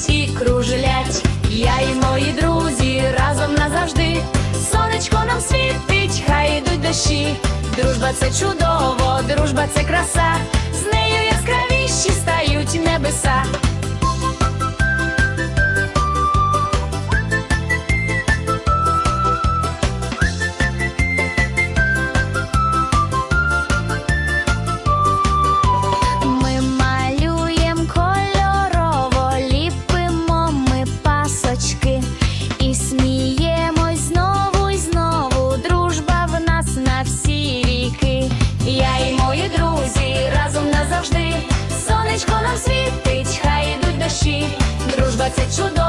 світі кружлять, я і мої друзі разом назавжди. Сонечко нам світить, хай йдуть дощі. Дружба це чудово, дружба це краса, з нею яскравіші стають небеса. 最初的。